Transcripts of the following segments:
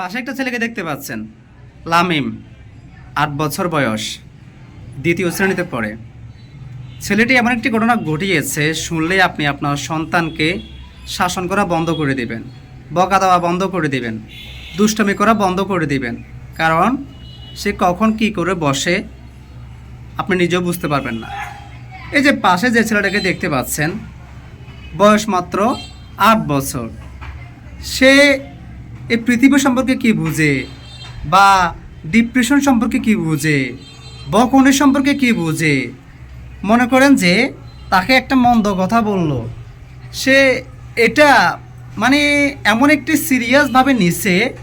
পাশে একটা ছেলেকে দেখতে পাচ্ছেন। লামিম, আট বছর বয়স, দ্বিতীয় শ্রেণীতে পড়ে। ছেলেটি এমন একটি ঘটনা ঘটিয়েছে, শুনলেই আপনি আপনার সন্তানকে শাসন করা বন্ধ করে দিবেন, বকা দেওয়া বন্ধ করে দিবেন, দুষ্টমি করা বন্ধ করে দিবেন। কারণ সে কখন কি করে বসে, আপনি নিজেও বুঝতে পারবেন না। এই যে পাশে যে ছেলেটাকে দেখতে পাচ্ছেন, বয়স মাত্র আট বছর। সে এই পৃথিবী সম্পর্কে কি বুঝে? বা ডিপ্রেশন সম্পর্কে কি বুঝে? বকনের সম্পর্কে কি বুঝে? মনে করেন যে তাকে একটা মন্দ কথা বলল। সে এটা মানে এমন একটি সিরিয়াসভাবে নিছে,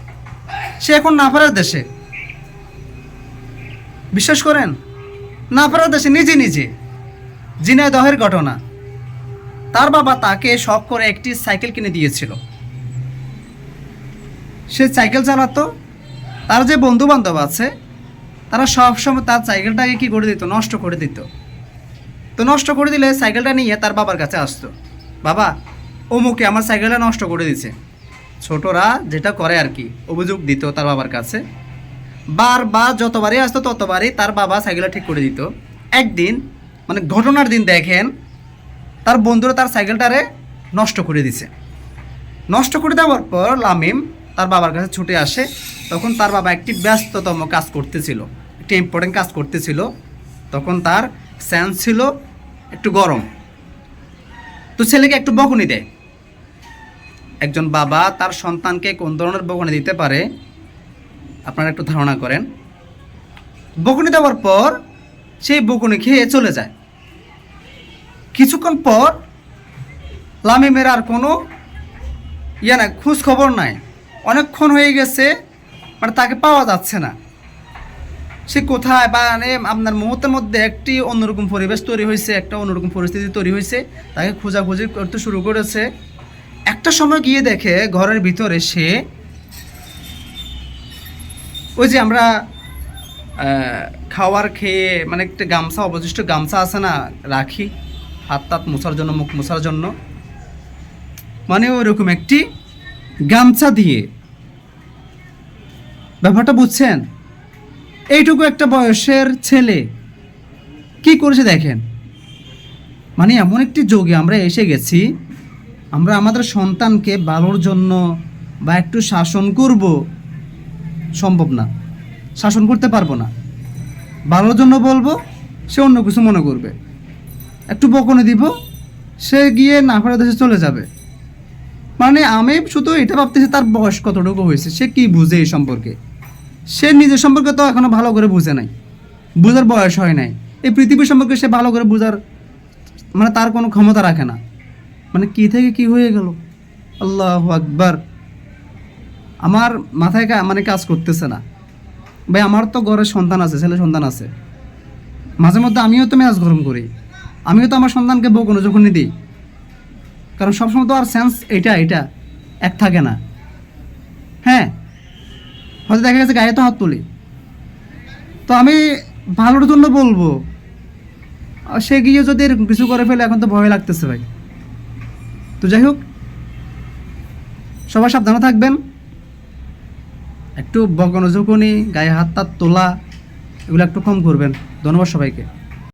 সে এখন না পারার দেশে। বিশ্বাস করেন? না পারার দেশে নিজে নিজে। জিনায় দহের ঘটনা। তার বাবা তাকে শখ করে একটি সাইকেল কিনে দিয়েছিল। সে সাইকেল চালাতো, তার যে বন্ধু বান্ধব আছে, তারা সবসময় তার সাইকেলটাকে কি করে দিত? নষ্ট করে দিত। তো নষ্ট করে দিলে সাইকেলটা নিয়ে তার বাবার কাছে আসতো। বাবা, অমুকে আমার সাইকেলটা নষ্ট করে দিছে। ছোটরা যেটা করে আর কি, অভিযোগ দিত তার বাবার কাছে। বারবার যতবারই আসতো ততবারই তার বাবা সাইকেলটা ঠিক করে দিত। একদিন মানে ঘটনার দিন দেখেন, তার বন্ধুরা তার সাইকেলটারে নষ্ট করে দিছে। নষ্ট করে দেওয়ার পর লামিম তার বাবার কাছে ছুটে আসে, তখন তার বাবা একটি ব্যস্ততম কাজ করতেছিল, একটি ইম্পর্টেন্ট কাজ করতেছিল। তখন তার স্যান্স ছিল একটু গরম। তো ছেলেকে একটু বকুনি দেয়। একজন বাবা তার সন্তানকে কোন ধরনের বকুনি দিতে পারে, আপনারা একটু ধারণা করেন। বকুনি দেওয়ার পর সেই বকুনি খেয়ে চলে যায়। কিছুক্ষণ পর লামিমের আর কোনো ইয়ে না খোঁজ খবর নাই। অনেকক্ষণ হয়ে গেছে মানে তাকে পাওয়া যাচ্ছে না। সে কোথায় বা আপনার মুহূর্তের মধ্যে একটি অন্যরকম পরিবেশ তৈরি হয়েছে, একটা অন্যরকম পরিস্থিতি তৈরি হয়েছে, তাকে খোঁজাখুঁজি করতে শুরু করেছে। একটা সময় গিয়ে দেখে ঘরের ভিতরে সে ওই যে আমরা খাওয়ার খেয়ে মানে একটা গামছা, অবশিষ্ট গামছা আছে না, রাখি, হাত তাত মোছার জন্য, মুখ মোছার জন্য। মানে ওইরকম একটি গামছা দিয়ে ব্যাপারটা বুঝছেন? এইটুকু একটা বয়সের ছেলে, কি করেছে দেখেন? মানে এমন একটি যোগে আমরা এসে গেছি, আমরা আমাদের সন্তানকে ভালোর জন্য বা একটু শাসন করব, সম্ভব না। শাসন করতে পারব না। ভালোর জন্য বলব, সে অন্য কিছু মনে করবে। একটু বকনে দিব, সে গিয়ে না দেশে চলে যাবে। মানে আমি শুধু এটা ভাবতেছি তার বয়স কতটুকু হয়েছে, সে কি বুঝে এই সম্পর্কে? সে নিজের সম্পর্কে তো এখনও ভালো করে বুঝে নাই, বুঝার বয়স হয় নাই। এই পৃথিবী সম্পর্কে সে ভালো করে বুঝার মানে তার কোনো ক্ষমতা রাখে না। মানে কি থেকে কি হয়ে গেল? আল্লাহ আকবার। আমার মাথায় মানে কাজ করতেছে না। ভাই, আমার তো ঘরে সন্তান আছে, ছেলে সন্তান আছে। মাঝে মধ্যে আমিও তো মেজাজ গরম করি। আমিও তো আমার সন্তানকে বকুনো যখনই দিই। কারণ সবসময় তো আর সেন্স এটা এটা। এক থাকে না। হ্যাঁ? হয়তো দেখা গেছে গায়ে তো হাত তুলি। তো আমি ভালোর জন্য বলব সে গিয়ে যদি এরকম কিছু করে ফেলে, এখন তো ভয় লাগতেছে ভাই। তো যাই হোক, সবাই সাবধানে থাকবেন। একটু বকনো ঝুঁকুনি গায়ে হাত তোলা, এগুলো একটু কম করবেন। ধন্যবাদ সবাইকে।